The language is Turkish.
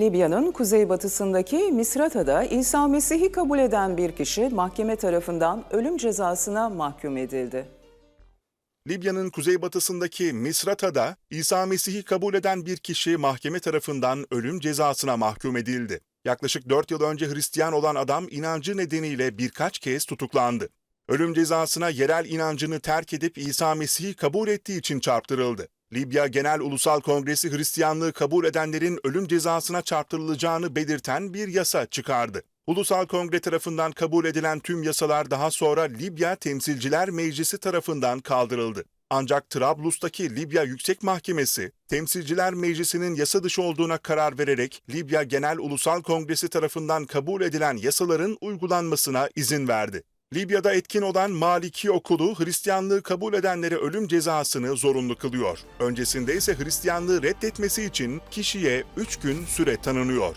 Libya'nın kuzeybatısındaki Misrata'da İsa Mesih'i kabul eden bir kişi mahkeme tarafından ölüm cezasına mahkum edildi. Libya'nın kuzeybatısındaki Misrata'da İsa Mesih'i kabul eden bir kişi mahkeme tarafından ölüm cezasına mahkum edildi. Yaklaşık 4 yıl önce Hristiyan olan adam inancı nedeniyle birkaç kez tutuklandı. Ölüm cezasına yerel inancını terk edip İsa Mesih'i kabul ettiği için çarptırıldı. Libya Genel Ulusal Kongresi Hristiyanlığı kabul edenlerin ölüm cezasına çarptırılacağını belirten bir yasa çıkardı. Ulusal Kongre tarafından kabul edilen tüm yasalar daha sonra Libya Temsilciler Meclisi tarafından kaldırıldı. Ancak Trablus'taki Libya Yüksek Mahkemesi, Temsilciler Meclisi'nin yasa dışı olduğuna karar vererek Libya Genel Ulusal Kongresi tarafından kabul edilen yasaların uygulanmasına izin verdi. Libya'da etkin olan Maliki okulu Hristiyanlığı kabul edenlere ölüm cezasını zorunlu kılıyor. Öncesinde ise Hristiyanlığı reddetmesi için kişiye 3 gün süre tanınıyor.